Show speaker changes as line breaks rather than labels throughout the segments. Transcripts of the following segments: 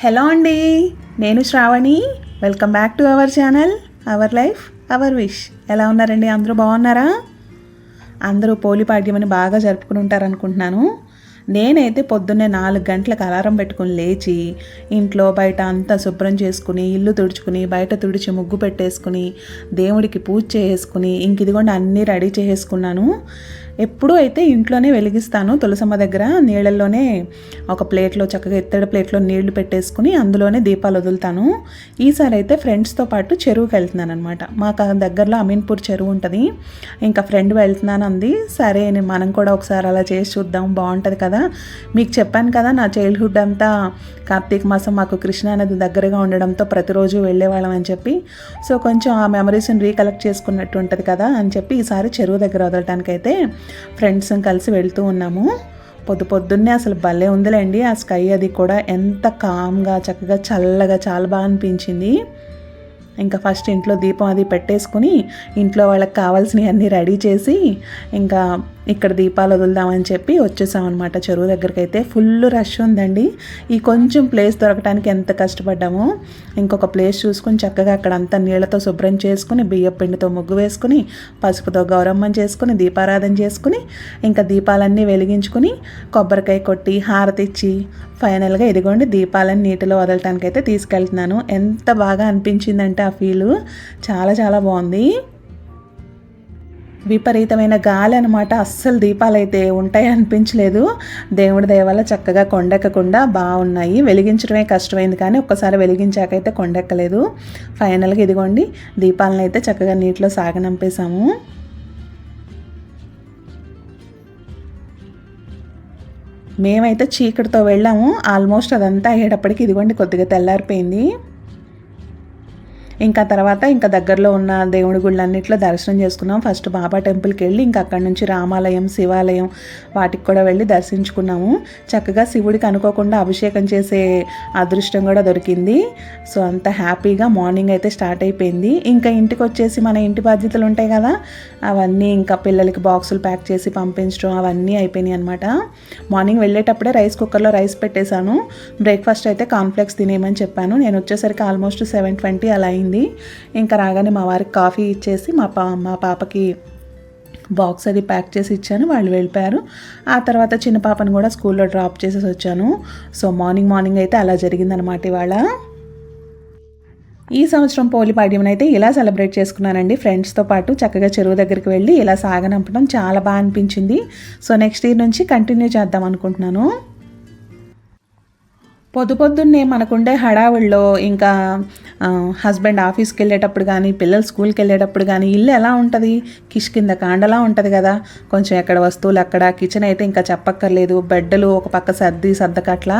Hello అండి నేను Shravani. Welcome back to our channel our life our wish ఎలా ఉన్నారండి? అందరూ బాగున్నారా? అందరూ పోలిపాడ్యమని బాగా జరుపుకుని ఉంటారనుకుంటున్నాను. నేనైతే పొద్దున్నే నాలుగు గంటలకు అలారం పెట్టుకుని లేచి ఇంట్లో బయట అంతా శుభ్రం చేసుకుని ఇల్లు తుడుచుకుని బయట తుడిచి ముగ్గు పెట్టేసుకుని దేవుడికి పూజ చేసుకుని ఇంక ఇదిగోండి అన్నీ రెడీ చేసుకున్నాను. ఎప్పుడూ అయితే ఇంట్లోనే వెలిగిస్తాను. తులసమ్మ దగ్గర నీళ్ళల్లోనే ఒక ప్లేట్లో చక్కగా ఎత్తడి ప్లేట్లో నీళ్ళు పెట్టేసుకుని అందులోనే దీపాలు వదులుతాను. ఈసారి అయితే ఫ్రెండ్స్తో పాటు చెరువుకి వెళ్తున్నాను అనమాట మాకు దగ్గరలో అమీన్పూర్ చెరువు ఉంటుంది. ఇంకా ఫ్రెండ్ వెళ్తున్నాను అంది సరే నేను మనం కూడా ఒకసారి అలా చేసి చూద్దాం. బాగుంటుంది కదా. మీకు చెప్పాను కదా నా చైల్డ్హుడ్ అంతా కార్తీక మాసం మాకు కృష్ణా నది దగ్గరగా ఉండడంతో ప్రతిరోజు వెళ్ళేవాళ్ళం అని చెప్పి. సో కొంచెం ఆ మెమరీస్ని రీకలెక్ట్ చేసుకున్నట్టు ఉంటుంది కదా అని చెప్పి ఈసారి చెరువు దగ్గర వదలటానికైతే ఫ్రెండ్స్ కలిసి వెళ్తూ ఉన్నాము. పొద్దు పొద్దున్నే అసలు భలే ఉందిలేండి. ఆ స్కై అది కూడా ఎంత కామ్గా చక్కగా చల్లగా చాలా బాగా అనిపించింది. ఇంకా ఫస్ట్ ఇంట్లో దీపం అది పెట్టేసుకుని ఇంట్లో వాళ్ళకి కావాల్సినవి అన్నీ రెడీ చేసి ఇంకా ఇక్కడ దీపాలు వదులుదామని చెప్పి వచ్చేసామన్నమాట. చెరువు దగ్గరికి అయితే ఫుల్ రష్ ఉందండి. ఈ కొంచెం ప్లేస్ దొరకడానికి ఎంత కష్టపడ్డామో. ఇంకొక ప్లేస్ చూసుకుని చక్కగా అక్కడ అంతా నీళ్ళతో శుభ్రం చేసుకుని బియ్య పిండితో ముగ్గు వేసుకుని పసుపుతో గౌరమ్మం చేసుకుని దీపారాధన చేసుకుని ఇంకా దీపాలన్నీ వెలిగించుకుని కొబ్బరికాయ కొట్టి హారతిచ్చి ఫైనల్గా ఇదిగోండి దీపాలను నీటిలో వదలటానికి అయితే తీసుకెళ్తున్నాను. ఎంత బాగా అనిపించిందంటే ఆ ఫీలు. చాలా చాలా బాగుంది. విపరీతమైన గాలి అనమాట అస్సలు దీపాలు అయితే ఉంటాయి అనిపించలేదు దేవుడి దయ వల్ల చక్కగా కొండెక్కకుండా బాగున్నాయి వెలిగించడమే కష్టమైంది కానీ ఒక్కసారి వెలిగించాకైతే కొండెక్కలేదు. ఫైనల్గా ఇదిగోండి దీపాలను అయితే చక్కగా నీటిలో సాగనంపేశాము. మేమైతే చీకటితో వెళ్ళాము. ఆల్మోస్ట్ అదంతా అయ్యేటప్పటికి ఇదిగోండి కొద్దిగా తెల్లారిపోయింది. ఇంకా తర్వాత ఇంకా దగ్గరలో ఉన్న దేవుడి గుళ్ళన్నింటిలో దర్శనం చేసుకున్నాం. ఫస్ట్ బాబా టెంపుల్కి వెళ్ళి ఇంకా అక్కడ నుంచి రామాలయం శివాలయం వాటికి కూడా వెళ్ళి దర్శించుకున్నాము. చక్కగా శివుడికి అనుకోకుండా అభిషేకం చేసే అదృష్టం కూడా దొరికింది. సో అంత హ్యాపీగా మార్నింగ్ అయితే స్టార్ట్ అయిపోయింది. ఇంకా ఇంటికి వచ్చేసి మన ఇంటి బాధ్యతలు ఉంటాయి కదా అవన్నీ ఇంకా పిల్లలకి బాక్సులు ప్యాక్ చేసి పంపించడం అవన్నీ అయిపోయినాయి అనమాట మార్నింగ్ వెళ్ళేటప్పుడే రైస్ కుక్కర్లో రైస్ పెట్టేశాను. బ్రేక్ఫాస్ట్ అయితే కాన్ఫ్లెక్స్ తినేయమని చెప్పాను. నేను వచ్చేసరికి ఆల్మోస్ట్ సెవెన్ ట్వంటీ అలా అయింది. అయిపోయింది ఇంకా రాగానే మా వారికి కాఫీ ఇచ్చేసి మా పా మా పాపకి బాక్స్ అది ప్యాక్ చేసి ఇచ్చాను. వాళ్ళు వెళ్ళిపోయారు. ఆ తర్వాత చిన్న పాపను కూడా స్కూల్లో డ్రాప్ చేసేసి వచ్చాను. సో మార్నింగ్ మార్నింగ్ అయితే అలా జరిగిందనమాట ఇవాళ. ఈ సంవత్సరం పోలి పాడ్యమని అయితే ఇలా సెలబ్రేట్ చేసుకున్నానండి. ఫ్రెండ్స్తో పాటు చక్కగా చెరువు దగ్గరికి వెళ్ళి ఇలా సాగనంపడం చాలా బాగా అనిపించింది. సో నెక్స్ట్ ఇయర్ నుంచి కంటిన్యూ చేద్దాం అనుకుంటున్నాను. పొద్దు పొద్దున్నే మనకుండే హడావుల్లో ఇంకా హస్బెండ్ ఆఫీస్కి వెళ్ళేటప్పుడు కానీ పిల్లలు స్కూల్కి వెళ్ళేటప్పుడు కానీ ఇల్లు ఎలా ఉంటుంది? కిష్ కింద కాండలా ఉంటుంది కదా. కొంచెం ఎక్కడ వస్తువులు అక్కడ కిచెన్ అయితే ఇంకా చెప్పక్కర్లేదు. బెడ్డలు ఒక పక్క సర్ది సర్దకట్లా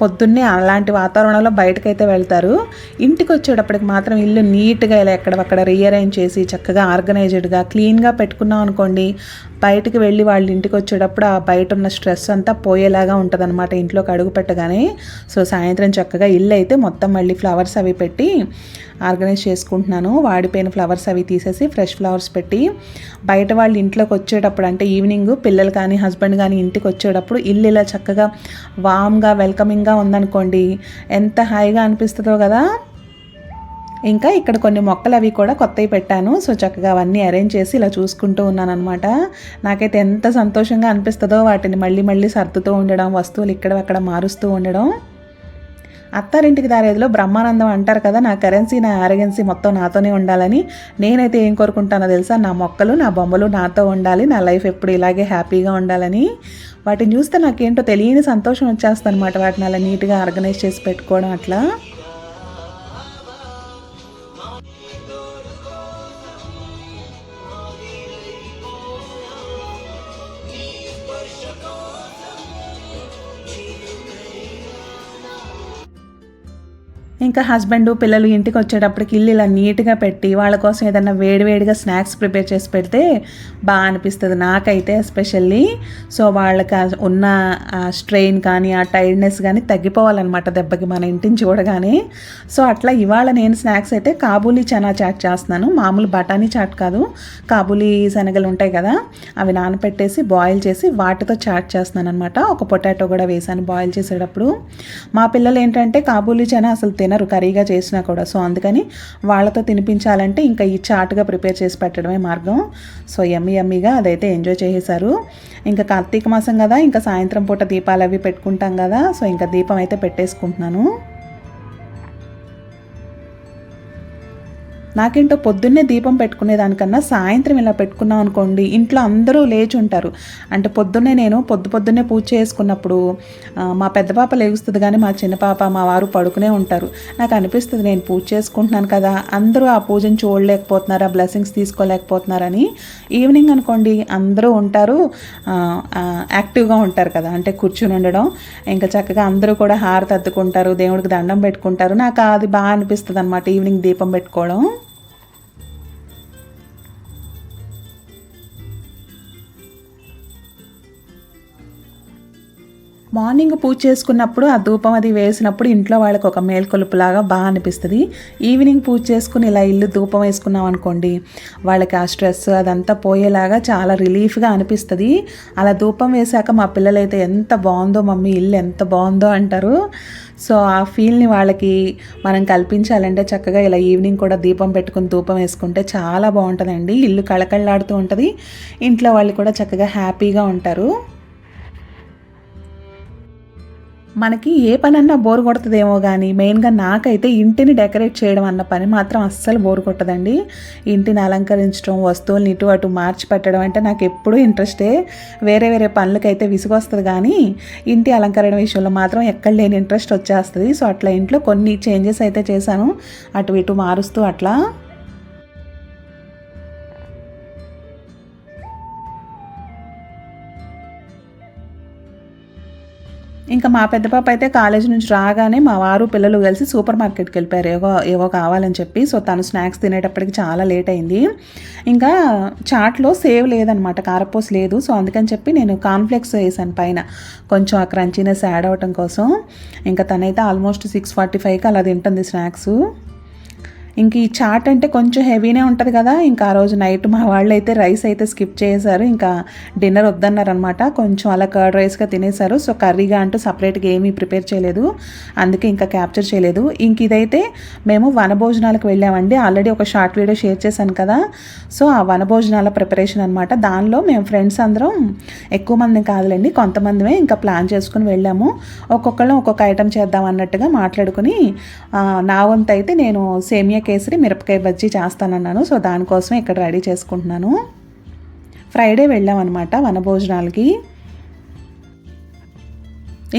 పొద్దున్నే అలాంటి వాతావరణంలో బయటకైతే వెళ్తారు. ఇంటికి వచ్చేటప్పటికి మాత్రం ఇల్లు నీట్గా ఇలా ఎక్కడక్కడ రీఅరేంజ్ చేసి చక్కగా ఆర్గనైజ్డ్గా క్లీన్గా పెట్టుకున్నాం అనుకోండి బయటకు వెళ్ళి వాళ్ళ ఇంటికి వచ్చేటప్పుడు ఆ బయట ఉన్న స్ట్రెస్ అంతా పోయేలాగా ఉంటుంది అనమాట ఇంట్లోకి అడుగు పెట్టగానే. సో సాయంత్రం చక్కగా ఇల్లు అయితే మొత్తం మళ్ళీ ఫ్లవర్స్ అవి పెట్టి ఆర్గనైజ్ చేసుకుంటున్నాను. వాడిపోయిన ఫ్లవర్స్ అవి తీసేసి ఫ్రెష్ ఫ్లవర్స్ పెట్టి బయట వాళ్ళ ఇంట్లోకి వచ్చేటప్పుడు అంటే ఈవినింగ్ పిల్లలు కానీ హస్బెండ్ కానీ ఇంటికి వచ్చేటప్పుడు ఇల్లు ఇలా చక్కగా వామ్గా వెల్కమింగ్గా ఉందనుకోండి. ఎంత హాయిగా అనిపిస్తుందో కదా. ఇంకా ఇక్కడ కొన్ని మొక్కలు అవి కూడా కొత్తవి పెట్టాను. సో చక్కగా అవన్నీ అరేంజ్ చేసి ఇలా చూసుకుంటూ ఉన్నాను అనమాట నాకైతే ఎంత సంతోషంగా అనిపిస్తుందో వాటిని మళ్ళీ మళ్ళీ సర్దుతూ ఉండడం వస్తువులు ఇక్కడ అక్కడ మారుస్తూ ఉండడం. అత్తారింటికి దారేదిలో బ్రహ్మానందం అంటారు కదా నా కరెన్సీ నా ఆరగెన్సీ మొత్తం నాతోనే ఉండాలని నేనైతే ఏం కోరుకుంటానో తెలుసా? నా మొక్కలు నా బొమ్మలు నాతో ఉండాలి నా లైఫ్ ఎప్పుడు ఇలాగే హ్యాపీగా ఉండాలని. వాటిని చూస్తే నాకేంటో తెలియని సంతోషం వచ్చేస్తుంది అనమాట వాటిని అలా నీట్గా ఆర్గనైజ్ చేసి పెట్టుకోవడం అట్లా. ఇంకా హస్బెండ్ పిల్లలు ఇంటికి వచ్చేటప్పటికి ఇల్లు ఇలా నీట్గా పెట్టి వాళ్ళ కోసం ఏదైనా వేడివేడిగా స్నాక్స్ ప్రిపేర్ చేసి పెడితే బాగా అనిపిస్తుంది నాకైతే ఎస్పెషల్లీ సో వాళ్ళకి ఉన్న ఆ స్ట్రెయిన్ కానీ ఆ టైర్డ్నెస్ కానీ తగ్గిపోవాలన్నమాట దెబ్బకి మన ఇంటిని చూడగానే సో అట్లా ఇవాళ నేను స్నాక్స్ అయితే కాబూలీ చనా చాట్ చేస్తున్నాను. మామూలు బఠానీ చాట్ కాదు. కాబూలీ శనగలు ఉంటాయి కదా అవి నానపెట్టేసి బాయిల్ చేసి వాటితో చాట్ చేస్తున్నాను అనమాట ఒక పొటాటో కూడా వేసాను బాయిల్ చేసేటప్పుడు. మా పిల్లలు ఏంటంటే కాబూలీ చనా అసలు తినరు కర్రీగా చేసినా కూడా. సో అందుకని వాళ్ళతో తినిపించాలంటే ఇంకా ఈ చాట్గా ప్రిపేర్ చేసి పెట్టడమే మార్గం. సో ఎమ్మి ఎమ్మిగా అదైతే ఎంజాయ్ చేసేసారు ఇంకా కార్తీక మాసం కదా ఇంకా సాయంత్రం పూట దీపాలు అవి పెట్టుకుంటాం కదా. సో ఇంకా దీపం అయితే పెట్టేసుకుంటున్నాను. నాకేంటో పొద్దున్నే దీపం పెట్టుకునేదానికన్నా సాయంత్రం ఇలా పెట్టుకున్నాం అనుకోండి ఇంట్లో అందరూ లేచి ఉంటారు అంటే పొద్దున్నే నేను పొద్దు పొద్దున్నే పూజ చేసుకున్నప్పుడు మా పెద్ద పాప లేగుస్తుంది కానీ మా చిన్న పాప మా వారు పడుకునే ఉంటారు. నాకు అనిపిస్తుంది నేను పూజ చేసుకుంటున్నాను కదా అందరూ ఆ పూజను చూడలేకపోతున్నారు ఆ బ్లెస్సింగ్స్ తీసుకోలేకపోతున్నారని. ఈవినింగ్ అనుకోండి అందరూ ఉంటారు యాక్టివ్గా ఉంటారు కదా అంటే కూర్చుని ఉండడం. ఇంకా చక్కగా అందరూ కూడా హారతి అద్దుకుంటారు దేవుడికి దండం పెట్టుకుంటారు. నాకు అది బాగా అనిపిస్తుంది అనమాట ఈవినింగ్ దీపం పెట్టుకోవడం. మార్నింగ్ పూజ చేసుకున్నప్పుడు ఆ ధూపం అది వేసినప్పుడు ఇంట్లో వాళ్ళకి ఒక మేల్కొలుపులాగా బాగా అనిపిస్తుంది. ఈవినింగ్ పూజ చేసుకుని ఇలా ఇల్లు ధూపం వేసుకున్నాం అనుకోండి వాళ్ళకి ఆ స్ట్రెస్ అదంతా పోయేలాగా చాలా రిలీఫ్గా అనిపిస్తుంది. అలా ధూపం వేశాక మా పిల్లలైతే ఎంత బాగుందో మమ్మీ ఇల్లు ఎంత బాగుందో అంటారు. సో ఆ ఫీల్ని వాళ్ళకి మనం కల్పించాలంటే చక్కగా ఇలా ఈవినింగ్ కూడా దీపం పెట్టుకుని ధూపం వేసుకుంటే చాలా బాగుంటుందండి. ఇల్లు కళకళలాడుతూ ఉంటుంది. ఇంట్లో వాళ్ళు కూడా చక్కగా హ్యాపీగా ఉంటారు. మనకి ఏ పనన్నా బోర్ కొడుతుందేమో కానీ మెయిన్గా నాకైతే ఇంటిని డెకరేట్ చేయడం అన్న పని మాత్రం అస్సలు బోర్ కొట్టదండి. ఇంటిని అలంకరించడం వస్తువులని ఇటు అటు మార్చి పెట్టడం అంటే నాకు ఎప్పుడూ ఇంట్రెస్టే. వేరే వేరే పనులకైతే విసుగొస్తుంది కానీ ఇంటి అలంకరణ విషయంలో మాత్రం ఎక్కడ లేని ఇంట్రెస్ట్ వచ్చేస్తుంది. సో అట్లా ఇంట్లో కొన్ని చేంజెస్ అయితే చేశాను. అటు ఇటు మారుస్తూ అట్లా ఇంకా మా పెద్ద పాప అయితే కాలేజ్ నుంచి రాగానే మా వారు పిల్లలు కలిసి సూపర్ మార్కెట్కి వెళ్ళిపోయారు. ఏవో ఏవో కావాలని చెప్పి. సో తను స్నాక్స్ తినేటప్పటికి చాలా లేట్ అయింది. ఇంకా చాట్లో సేవ్ లేదనమాట కారపోస్ లేదు. సో అందుకని చెప్పి నేను కాన్ఫ్లెక్స్ వేసాను పైన. కొంచెం ఆ క్రంచీనెస్ యాడ్ అవటం కోసం. ఇంకా తనైతే ఆల్మోస్ట్ సిక్స్ ఫార్టీ ఫైవ్కి అలా తింటుంది స్నాక్స్ ఇంక ఈ చాట్ అంటే కొంచెం హెవీనే ఉంటుంది కదా. ఇంకా ఆ రోజు నైట్ మా వాళ్ళు అయితే రైస్ అయితే స్కిప్ చేశారు. ఇంకా డిన్నర్ వద్దన్నారు అనమాట కొంచెం అలా కర్డ్ రైస్గా తినేశారు. సో కర్రీగా అంటూ సపరేట్గా ఏమీ ప్రిపేర్ చేయలేదు. అందుకే ఇంకా క్యాప్చర్ చేయలేదు. ఇంక ఇదైతే మేము వనభోజనాలకు వెళ్ళామండి. ఆల్రెడీ ఒక షార్ట్ వీడియో షేర్ చేశాను కదా. సో ఆ వనభోజనాల ప్రిపరేషన్ అనమాట దానిలో మేము ఫ్రెండ్స్ అందరం ఎక్కువ మంది కాదులేండి. కొంతమందిమే ఇంకా ప్లాన్ చేసుకుని వెళ్ళాము. ఒక్కొక్కళ్ళం ఒక్కొక్క ఐటెం చేద్దాం అన్నట్టుగా మాట్లాడుకుని నా వంతు అయితే నేను సేమియా కేసరి మిరపకాయ బజ్జీ చేస్తానన్నాను. సో దానికోసం ఇక్కడ రెడీ చేసుకుంటున్నాను. ఫ్రైడే వెళ్ళామన్నమాట వనభోజనాలకి.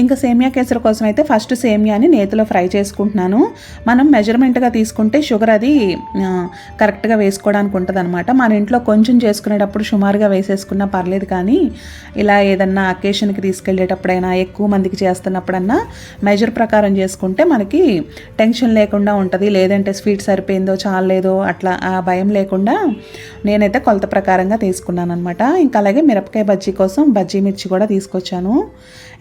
ఇంకా సేమియా కేసరి కోసం అయితే ఫస్ట్ సేమియాని నేతిలో ఫ్రై చేసుకుంటున్నాను. మనం మెజర్మెంట్గా తీసుకుంటే షుగర్ అది కరెక్ట్గా వేసుకోవడానికి ఉంటుంది అనమాట మన ఇంట్లో కొంచెం చేసుకునేటప్పుడు సుమారుగా వేసేసుకున్నా పర్లేదు కానీ ఇలా ఏదన్నా అకేషన్కి తీసుకెళ్ళేటప్పుడైనా ఎక్కువ మందికి చేస్తున్నప్పుడన్నా మెజర్ ప్రకారం చేసుకుంటే మనకి టెన్షన్ లేకుండా ఉంటుంది. లేదంటే స్వీట్ సరిపోయిందో చాలేదో అట్లా ఆ భయం లేకుండా నేనైతే కొలత ప్రకారంగా తీసుకున్నాను అనమాట ఇంకా అలాగే మిరపకాయ బజ్జీ కోసం బజ్జీ మిర్చి కూడా తీసుకొచ్చాను.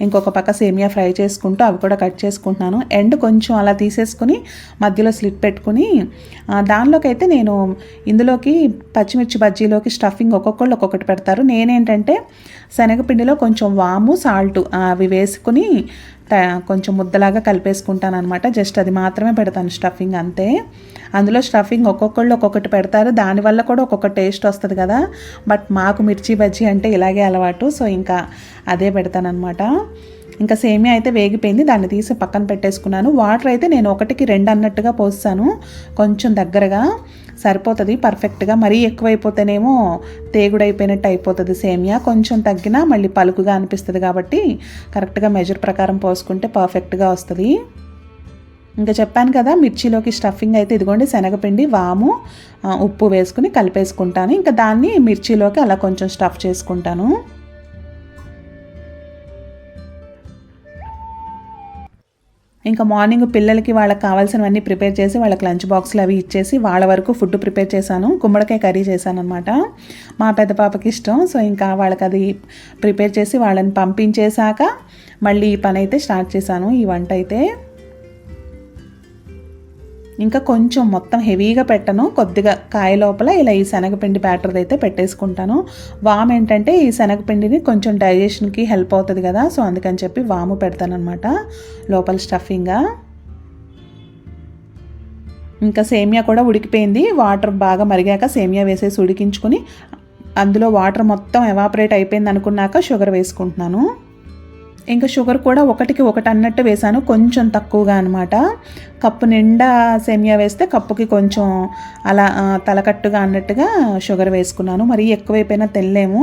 ఇంకొక పక్క సేమియా ఫ్రై చేసుకుంటూ అవి కూడా కట్ చేసుకుంటున్నాను. ఎండ్ కొంచెం అలా తీసేసుకుని మధ్యలో స్లిట్ పెట్టుకుని దానిలోకైతే నేను ఇందులోకి పచ్చిమిర్చి బజ్జీలోకి స్టఫింగ్ ఒక్కొక్కళ్ళు ఒక్కొక్కటి పెడతారు. నేనేంటంటే శనగపిండిలో కొంచెం వాము సాల్ట్ అవి వేసుకుని కొంచెం ముద్దలాగా కలిపేసుకుంటాను అనమాట జస్ట్ అది మాత్రమే పెడతాను స్టఫింగ్ అంతే. అందులో స్టఫింగ్ ఒక్కొక్కళ్ళు ఒక్కొక్కటి పెడతారు. దానివల్ల కూడా ఒక్కొక్క టేస్ట్ వస్తుంది కదా. బట్ మాకు మిర్చి బజ్జీ అంటే ఇలాగే అలవాటు. సో ఇంకా అదే పెడతానమాట ఇంకా సేమియా అయితే వేగిపోయింది. దాన్ని తీసి పక్కన పెట్టేసుకున్నాను. వాటర్ అయితే నేను ఒకటికి రెండు అన్నట్టుగా పోస్తాను. కొంచెం దగ్గరగా. సరిపోతుంది పర్ఫెక్ట్గా మరీ ఎక్కువైపోతేనేమో తేగుడైపోయినట్టు అయిపోతుంది సేమియా. కొంచెం తగ్గినా మళ్ళీ పలుకుగా అనిపిస్తుంది కాబట్టి కరెక్ట్గా మెజర్ ప్రకారం పోసుకుంటే పర్ఫెక్ట్గా వస్తుంది. ఇంకా చెప్పాను కదా మిర్చిలోకి స్టఫింగ్ అయితే ఇదిగోండి శనగపిండి వాము ఉప్పు వేసుకుని కలిపేసుకుంటాను. ఇంకా దాన్ని మిర్చిలోకి అలా కొంచెం స్టఫ్ చేసుకుంటాను. ఇంకా మార్నింగ్ పిల్లలకి వాళ్ళకి కావాల్సినవన్నీ ప్రిపేర్ చేసి వాళ్ళకి లంచ్ బాక్స్లు అవి ఇచ్చేసి వాళ్ళ వరకు ఫుడ్ ప్రిపేర్ చేశాను. గుమ్మడికాయ కర్రీ చేశాను అనమాట మా పెద్ద పాపకి ఇష్టం. సో ఇంకా వాళ్ళకి అది ప్రిపేర్ చేసి వాళ్ళని పంపించేశాక మళ్ళీ ఈ పని అయితే స్టార్ట్ చేశాను. ఈ వంట అయితే. ఇంకా కొంచెం మొత్తం హెవీగా పెట్టను. కొద్దిగా కాయ లోపల ఇలా ఈ శనగపిండి బ్యాటర్ అయితే పెట్టేసుకుంటాను. వామ్ ఏంటంటే ఈ శనగపిండిని కొంచెం డైజెషన్కి హెల్ప్ అవుతుంది కదా సో అందుకని చెప్పి వాము పెడతానమాట లోపల స్టఫింగ్గా ఇంకా సేమియా కూడా ఉడికిపోయింది. వాటర్ బాగా మరిగాక సేమియా వేసేసి ఉడికించుకుని అందులో వాటర్ మొత్తం ఎవాపరేట్ అయిపోయింది అనుకున్నాక షుగర్ వేసుకుంటున్నాను. ఇంకా షుగర్ కూడా ఒకటికి ఒకటి అన్నట్టు వేసాను కొంచెం తక్కువగా అనమాట కప్పు నిండా సేమియా వేస్తే కప్పుకి కొంచెం అలా తలకట్టుగా అన్నట్టుగా షుగర్ వేసుకున్నాను. మరీ ఎక్కువైపోయినా తెల్లేము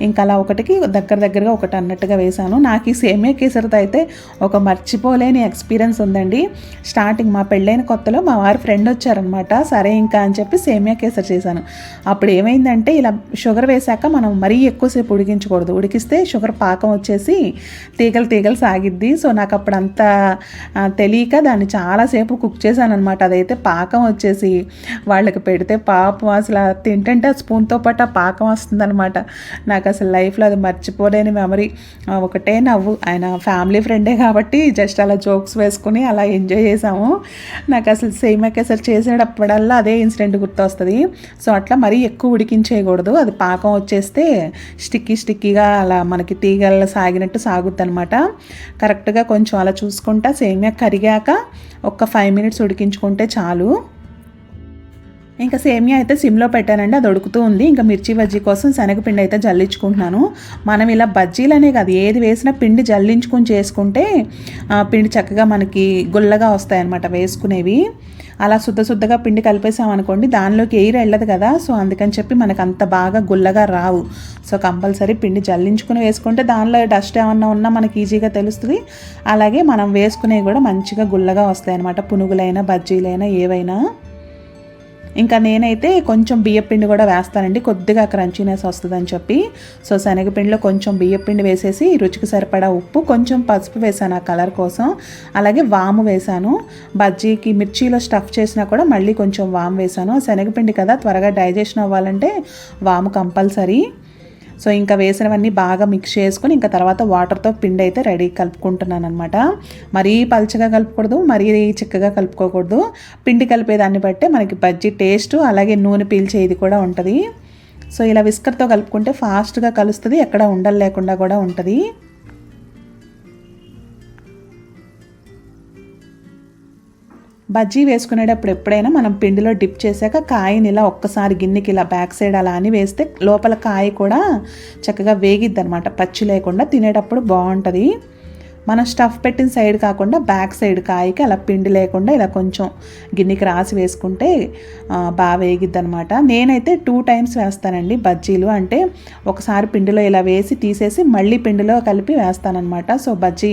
ఇంకా అలా ఒకటికి దగ్గర దగ్గరగా ఒకటి అన్నట్టుగా వేసాను నాకు ఈ సేమియా కేసరితో అయితే ఒక మర్చిపోలేని ఎక్స్పీరియన్స్ ఉందండి. స్టార్టింగ్ మా పెళ్ళైన కొత్తలో మా వారి ఫ్రెండ్ వచ్చారనమాట సరే ఇంకా అని చెప్పి సేమియా కేసరి చేశాను. అప్పుడు ఏమైందంటే ఇలా షుగర్ వేశాక మనం మరీ ఎక్కువసేపు ఉడికించకూడదు. ఉడికిస్తే షుగర్ పాకం వచ్చేసి తీగలు తీగలు సాగిద్ది. సో నాకు అప్పుడు అంత తెలియక దాన్ని చాలాసేపు కుక్ చేశాను అనమాట అదైతే పాకం వచ్చేసి వాళ్ళకి పెడితే పాపం అసలు తింటంటే స్పూన్తో పాటు ఆ పాకం వస్తుందనమాట నాకు అసలు లైఫ్లో అది మర్చిపోలేని మెమరీ. ఒకటే నవ్వు. ఆయన ఫ్యామిలీ ఫ్రెండే కాబట్టి జస్ట్ అలా జోక్స్ వేసుకుని అలా ఎంజాయ్ చేసాము. నాకు అసలు సేమ్ అసలు చేసేటప్పుడల్లా అదే ఇన్సిడెంట్ గుర్తొస్తుంది. సో అట్లా మరీ ఎక్కువ ఉడికించేయకూడదు. అది పాకం వచ్చేస్తే స్టిక్కీ స్టిక్కీగా అలా మనకి తీగల సాగినట్టు సాగుద్ది అనమాట కరెక్ట్గా కొంచెం అలా చూసుకుంటా సేమియా కరిగాక ఒక ఫైవ్ మినిట్స్ ఉడికించుకుంటే చాలు. ఇంకా సేమియా అయితే సిమ్లో పెట్టానండి అది ఉడుకుతూ ఉంది. ఇంకా మిర్చి బజ్జీ కోసం శనగపిండి అయితే జల్లించుకుంటున్నాను. మనం ఇలా బజ్జీలనే కాదు ఏది వేసినా పిండి జల్లించుకుని చేసుకుంటే పిండి చక్కగా మనకి గుల్లగా వస్తాయన్నమాట వేసుకునేవి. అలా శుద్ధ శుద్ధగా పిండి కలిపేసామనుకోండి దానిలోకి ఎయిర్ వెళ్ళదు కదా. సో అందుకని చెప్పి మనకు అంత బాగా గుల్లగా రావు. సో కంపల్సరీ పిండి జల్లించుకుని వేసుకుంటే దానిలో డస్ట్ ఏమన్నా ఉన్నా మనకి ఈజీగా తెలుస్తుంది. అలాగే మనం వేసుకునేవి కూడా మంచిగా గుల్లగా వస్తాయి అనమాట పునుగులైనా బజ్జీలైనా ఏవైనా. ఇంకా నేనైతే కొంచెం బియ్యపిండి కూడా వేస్తానండి. కొద్దిగా క్రంచీనెస్ వస్తుందని చెప్పి. సో శనగపిండిలో కొంచెం బియ్యపిండి వేసేసి రుచికి సరిపడా ఉప్పు కొంచెం పసుపు వేసాను ఆ కలర్ కోసం. అలాగే వాము వేసాను. బజ్జీకి మిర్చిలో స్టఫ్ చేసినా కూడా మళ్ళీ కొంచెం వాము వేసాను. శనగపిండి కదా త్వరగా డైజెషన్ అవ్వాలంటే వాము కంపల్సరీ. సో ఇంకా వేసినవన్నీ బాగా మిక్స్ చేసుకొని ఇంకా తర్వాత వాటర్తో పిండి అయితే రెడీ కలుపుకుంటున్నాను అనమాట మరీ పల్చగా కలుపుకూడదు మరీ చిక్కగా కలుపుకోకూడదు. పిండి కలిపేదాన్ని బట్టే మనకి బజ్జీ టేస్ట్ అలాగే నూనె పీల్చేది కూడా ఉంటుంది. సో ఇలా విస్కర్తో కలుపుకుంటే ఫాస్ట్గా కలుస్తుంది ఎక్కడ ఉండలు లేకుండా కూడా ఉంటుంది. బజ్జీ వేసుకునేటప్పుడు ఎప్పుడైనా మనం పిండిలో డిప్ చేశాక కాయని ఇలా ఒక్కసారి గిన్నెకి ఇలా బ్యాక్ సైడ్ అలా అని వేస్తే లోపల కాయ కూడా చక్కగా వేగిద్ది అనమాట పచ్చి లేకుండా తినేటప్పుడు బాగుంటుంది. మనం స్టఫ్ పెట్టిన సైడ్ కాకుండా బ్యాక్ సైడ్ కాయకి అలా పిండి లేకుండా ఇలా కొంచెం గిన్నెకి రాసి వేసుకుంటే బాగా వేగిద్ది అనమాట నేనైతే టూ టైమ్స్ వేస్తానండి బజ్జీలు. అంటే ఒకసారి పిండిలో ఇలా వేసి తీసేసి మళ్ళీ పిండిలో కలిపి వేస్తానమాట సో బజ్జీ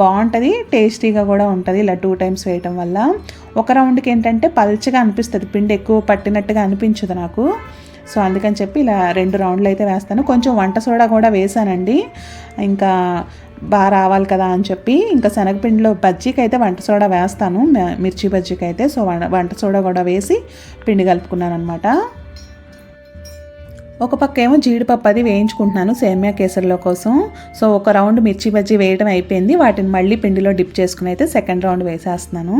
బాగుంటుంది టేస్టీగా కూడా ఉంటుంది ఇలా టూ టైమ్స్ వేయటం వల్ల. ఒక రౌండ్కి ఏంటంటే పల్చగా అనిపిస్తుంది పిండి ఎక్కువ పట్టినట్టుగా అనిపించదు నాకు. సో అందుకని చెప్పి ఇలా రెండు రౌండ్లు అయితే వేస్తాను. కొంచెం వంట సోడా కూడా వేసానండి. ఇంకా బాగా రావాలి కదా అని చెప్పి ఇంకా శనగపిండిలో బజ్జీకి అయితే వంట సోడా వేస్తాను. మిర్చి బజ్జీకి అయితే సో వంట సోడా కూడా వేసి పిండి కలుపుకున్నాను అనమాట ఒక పక్క ఏమో జీడిపప్పు అది వేయించుకుంటున్నాను సేమియా కేసరిలో కోసం. సో ఒక రౌండ్ మిర్చి బజ్జీ వేయడం అయిపోయింది. వాటిని మళ్ళీ పిండిలో డిప్ చేసుకుని అయితే సెకండ్ రౌండ్ వేసేస్తున్నాను.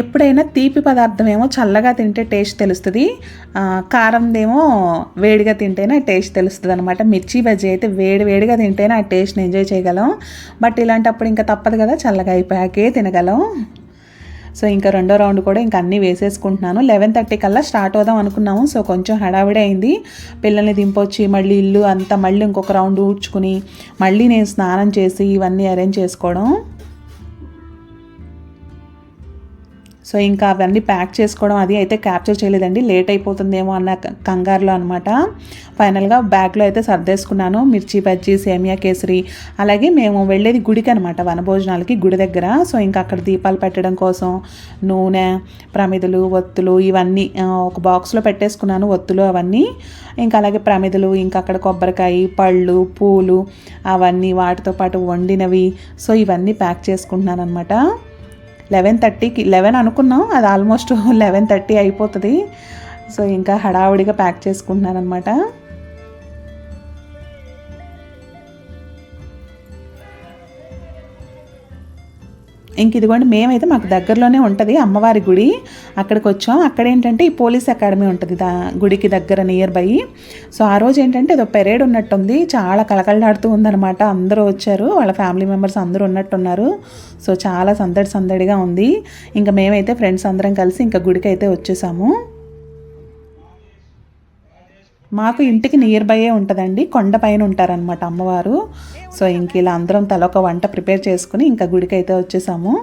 ఎప్పుడైనా తీపి పదార్థం ఏమో చల్లగా తింటే టేస్ట్ తెలుస్తుంది. కారందేమో వేడిగా తింటేనే టేస్ట్ తెలుస్తుంది అనమాట మిర్చి బజ్జీ అయితే వేడి వేడిగా తింటేనే ఆ టేస్ట్ని ఎంజాయ్ చేయగలం. బట్ ఇలాంటప్పుడు ఇంకా తప్పదు కదా చల్లగా అయిపోయాకే తినగలం. సో ఇంకా రెండో రౌండ్ కూడా ఇంకా అన్నీ వేసేసుకుంటున్నాను. లెవెన్ థర్టీ కల్లా స్టార్ట్ అవుదాం అనుకున్నాము. సో కొంచెం హడావిడి అయింది. పిల్లల్ని దింపొచ్చి మళ్ళీ ఇల్లు అంతా మళ్ళీ ఇంకొక రౌండ్ ఊడ్చుకుని మళ్ళీ నేను స్నానం చేసి ఇవన్నీ అరేంజ్ చేసుకోవడం. సో ఇంకా అవన్నీ ప్యాక్ చేసుకోవడం అది అయితే క్యాప్చర్ చేయలేదండి. లేట్ అయిపోతుందేమో అన్న కంగారులో అనమాట ఫైనల్గా బ్యాగ్లో అయితే సర్దేసుకున్నాను. మిర్చి బజ్జీ సేమియా కేసరి అలాగే మేము వెళ్ళేది గుడికి అనమాట వనభోజనాలకి గుడి దగ్గర. సో ఇంకా అక్కడ దీపాలు పెట్టడం కోసం నూనె ప్రమిదలు ఒత్తులు ఇవన్నీ ఒక బాక్స్లో పెట్టేసుకున్నాను ఒత్తులు అవన్నీ. ఇంకా అలాగే ప్రమిదలు ఇంకా అక్కడ కొబ్బరికాయ పళ్ళు పూలు అవన్నీ వాటితో పాటు వండినవి. సో ఇవన్నీ ప్యాక్ చేసుకుంటున్నాను అనమాట లెవెన్ థర్టీకి లెవెన్ అనుకున్నాం అది ఆల్మోస్ట్ లెవెన్ థర్టీ అయిపోతుంది. సో ఇంకా హడావుడిగా ప్యాక్ చేసుకుంటున్నాను అనమాట ఇంక ఇదిగోండి మేమైతే మాకు దగ్గరలోనే ఉంటుంది అమ్మవారి గుడి. అక్కడికి వచ్చాం. అక్కడ ఏంటంటే ఈ పోలీస్ అకాడమీ ఉంటుంది దా గుడికి దగ్గర నియర్ బై సో ఆ రోజు ఏంటంటే ఏదో పెరేడ్ ఉన్నట్టుంది. చాలా కలకలలాడుతూ ఉందన్నమాట. అందరూ వచ్చారు. వాళ్ళ ఫ్యామిలీ మెంబర్స్ అందరూ ఉన్నట్టున్నారు. సో చాలా సందడి సందడిగా ఉంది. ఇంకా మేమైతే ఫ్రెండ్స్ అందరం కలిసి ఇంకా గుడికి అయితే వచ్చేసాము. మాకు ఇంటికి నియర్ బైయే ఉంటుందండి. కొండ పైన ఉంటారనమాట అమ్మవారు. సో ఇంక ఇలా అందరం తల ఒక వంట ప్రిపేర్ చేసుకుని ఇంకా గుడికి అయితే వచ్చేసాము.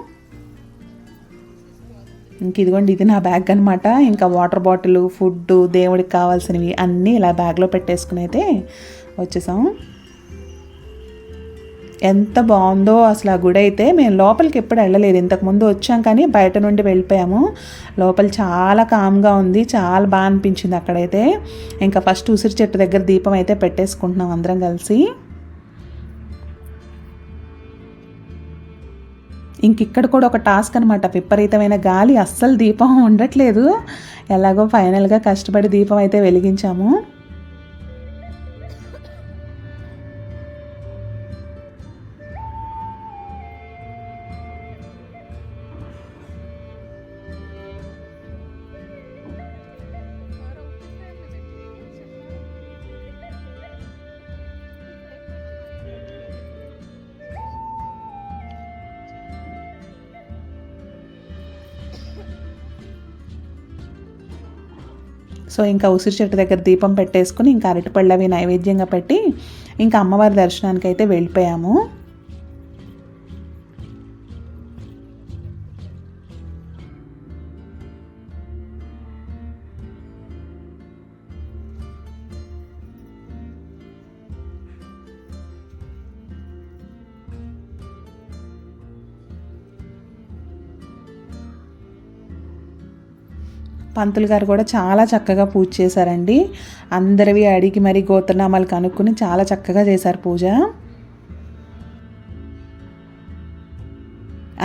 ఇంక ఇదిగోండి ఇది నా బ్యాగ్ అనమాట ఇంకా వాటర్ బాటిల్ ఫుడ్ దేవుడికి కావాల్సినవి అన్నీ ఇలా బ్యాగ్లో పెట్టేసుకుని అయితే వచ్చేసాము. ఎంత బాగుందో అసలు ఆ గుడి అయితే. మేము లోపలికి ఎప్పుడు వెళ్ళలేదు. ఇంతకుముందు వచ్చాం కానీ బయట నుండి వెళ్ళిపోయాము. లోపల చాలా కామ్గా ఉంది. చాలా బాగా అనిపించింది అక్కడైతే. ఇంకా ఫస్ట్ ఉసిరి చెట్టు దగ్గర దీపం అయితే పెట్టేసుకుంటున్నాం అందరం కలిసి. ఇంక ఇక్కడ కూడా ఒక టాస్క్ అనమాట విపరీతమైన గాలి. అస్సలు దీపం ఉండట్లేదు. ఎలాగో ఫైనల్గా కష్టపడి దీపం అయితే వెలిగించాము. సో ఇంకా ఉసిరి చెట్టు దగ్గర దీపం పెట్టేసుకుని ఇంకా అరటిపళ్ళు అవి నైవేద్యంగా పెట్టి ఇంకా అమ్మవారి దర్శనానికి అయితే వెళ్ళిపోయాము. పంతులు గారు కూడా చాలా చక్కగా పూజ చేశారండి. అందరివి అడిగి మరి గోత్రనామాలు కనుక్కొని చాలా చక్కగా చేశారు పూజ.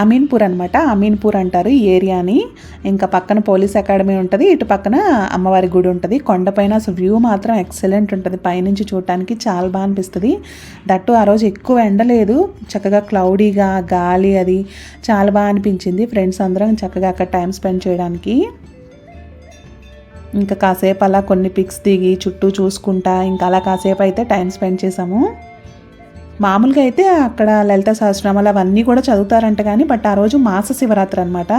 అమీన్పూర్ అనమాట అమీన్పూర్ అంటారు ఈ ఏరియాని. ఇంకా పక్కన పోలీస్ అకాడమీ ఉంటుంది ఇటు పక్కన అమ్మవారి గుడి ఉంటుంది. కొండపైన అసలు వ్యూ మాత్రం ఎక్సలెంట్ ఉంటుంది. పైనుంచి చూడటానికి చాలా బాగా అనిపిస్తుంది. దట్టు ఆ రోజు ఎక్కువ ఎండలేదు చక్కగా క్లౌడీగా గాలి అది చాలా బాగా అనిపించింది. ఫ్రెండ్స్ అందరం చక్కగా అక్కడ టైం స్పెండ్ చేయడానికి. ఇంకా కాసేపు అలా కొన్ని పిక్స్ దిగి చుట్టూ చూసుకుంటా ఇంకా అలా కాసేపు అయితే టైం స్పెండ్ చేసాము మామూలుగా అయితే అక్కడ లలిత సహస్రనామాలు అవన్నీ కూడా చదువుతారంట కానీ బట్ ఆ రోజు మాస శివరాత్రి అనమాట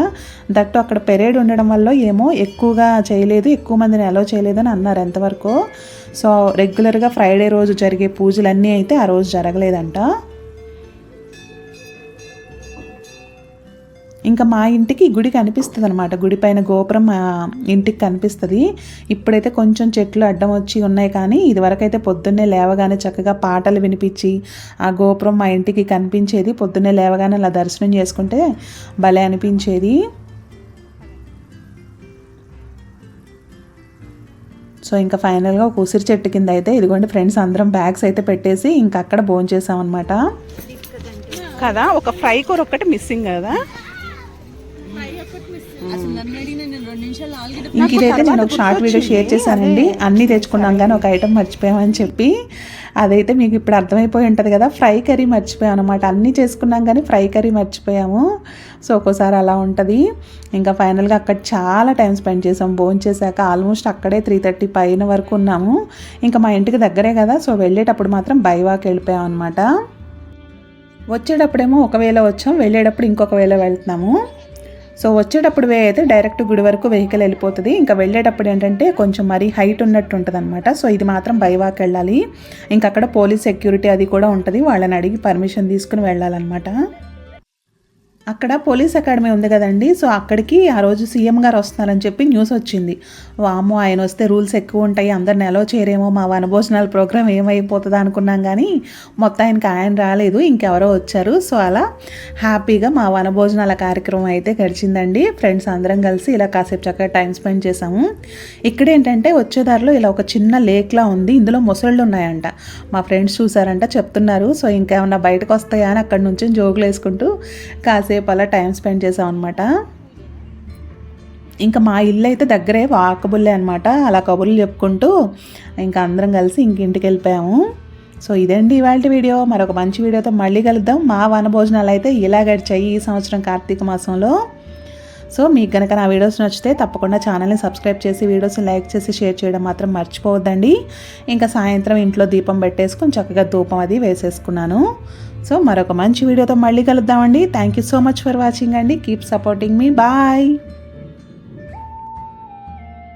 దట్టు అక్కడ పెరేడ్ ఉండడం వల్ల ఏమో ఎక్కువగా చేయలేదు ఎక్కువ మందిని అలో చేయలేదని అన్నారు ఎంతవరకు. సో రెగ్యులర్గా ఫ్రైడే రోజు జరిగే పూజలన్నీ అయితే ఆ రోజు జరగలేదంట. ఇంకా మా ఇంటికి గుడి కనిపిస్తుంది అనమాట గుడి పైన గోపురం మా ఇంటికి కనిపిస్తుంది. ఇప్పుడైతే కొంచెం చెట్లు అడ్డం వచ్చి ఉన్నాయి కానీ ఇదివరకైతే పొద్దున్నే లేవగానే చక్కగా పాటలు వినిపించి ఆ గోపురం మా ఇంటికి కనిపించేది. పొద్దున్నే లేవగానే అలా దర్శనం చేసుకుంటే భలే అనిపించేది. సో ఇంకా ఫైనల్గా ఒక ఉసిరి చెట్టు కింద అయితే ఇదిగోండి ఫ్రెండ్స్ అందరం బ్యాగ్స్ అయితే పెట్టేసి ఇంకా అక్కడ భోంచేసాం కదా ఒక ఫ్రై కూర ఒక్కటి మిస్సింగ్ కదా? ఇంక ఇదైతే నేను ఒక షార్ట్ వీడియో షేర్ చేశానండి. అన్నీ తెచ్చుకున్నాం కానీ ఒక ఐటమ్ మర్చిపోయామని చెప్పి. అదైతే మీకు ఇప్పుడు అర్థమైపోయి ఉంటుంది కదా ఫ్రై కర్రీ మర్చిపోయాం అనమాట అన్నీ చేసుకున్నాం కానీ ఫ్రై కర్రీ మర్చిపోయాము. సో ఒక్కోసారి అలా ఉంటుంది. ఇంకా ఫైనల్గా అక్కడ చాలా టైం స్పెండ్ చేసాం. భోజనం చేశాక ఆల్మోస్ట్ అక్కడే త్రీ థర్టీ పైన వరకు ఉన్నాము. ఇంకా మా ఇంటికి దగ్గరే కదా సో వెళ్ళేటప్పుడు మాత్రం బైవాక్ వెళ్ళిపోయాం అనమాట వచ్చేటప్పుడేమో ఒకవేళ వచ్చాం వెళ్ళేటప్పుడు ఇంకొక వేళ వెళ్తున్నాము. సో వచ్చేటప్పుడు వే అయితే డైరెక్ట్ గుడి వరకు వెహికల్ వెళ్ళిపోతుంది. ఇంకా వెళ్ళేటప్పుడు ఏంటంటే కొంచెం మరీ హైట్ ఉన్నట్టు ఉంటుంది అనమాట సో ఇది మాత్రం బైవాక్ వెళ్ళాలి. ఇంకా అక్కడ పోలీస్ సెక్యూరిటీ అది కూడా ఉంటుంది. వాళ్ళని అడిగి పర్మిషన్ తీసుకుని వెళ్ళాలన్నమాట. అక్కడ పోలీస్ అకాడమీ ఉంది కదండి. సో అక్కడికి ఆ రోజు సీఎం గారు వస్తున్నారని చెప్పి న్యూస్ వచ్చింది. వామో ఆయన వస్తే రూల్స్ ఎక్కువ ఉంటాయి అందరిని ఎలా చేరేమో మా వనభోజనాల ప్రోగ్రామ్ ఏమైపోతుందో అనుకున్నాం కానీ మొత్తం ఆయనకి ఆయన రాలేదు ఇంకెవరో వచ్చారు. సో అలా హ్యాపీగా మా వనభోజనాల కార్యక్రమం అయితే గడిచిందండి. ఫ్రెండ్స్ అందరం కలిసి ఇలా కాసేపు చక్కగా టైం స్పెండ్ చేసాము ఇక్కడ ఏంటంటే వచ్చేదారిలో ఇలా ఒక చిన్న లేక్లా ఉంది. ఇందులో మొసళ్ళు ఉన్నాయంట. మా ఫ్రెండ్స్ చూసారంట చెప్తున్నారు. సో ఇంకేమన్నా బయటకు వస్తాయా అని అక్కడ నుంచి జోకులు వేసుకుంటూ కాసేపు కాసేపు అలా టైం స్పెండ్ చేసాం అనమాట ఇంకా మా ఇల్లు అయితే దగ్గరే వాకబుల్లే అనమాట అలా కబుర్లు చెప్పుకుంటూ ఇంకా అందరం కలిసి ఇంక ఇంటికి వెళ్ళిపోయాము. సో ఇదండి ఇవాళ వీడియో. మరొక మంచి వీడియోతో మళ్ళీ కలుద్దాం. మా వనభోజనాలు అయితే ఇలా గడిచాయి ఈ సంవత్సరం కార్తీక మాసంలో. సో మీకు కనుక నా వీడియోస్ నచ్చితే తప్పకుండా ఛానల్ని సబ్స్క్రైబ్ చేసి వీడియోస్ని లైక్ చేసి షేర్ చేయడం మాత్రం మర్చిపోవద్దండి. ఇంకా సాయంత్రం ఇంట్లో దీపం పెట్టేసుకుని చక్కగా ధూపం అది వేసేసుకున్నాను. సో మరొక మంచి వీడియోతో మళ్ళీ కలుద్దామండి. Thank you so much for watching అండి. కీప్ సపోర్టింగ్ మీ బాయ్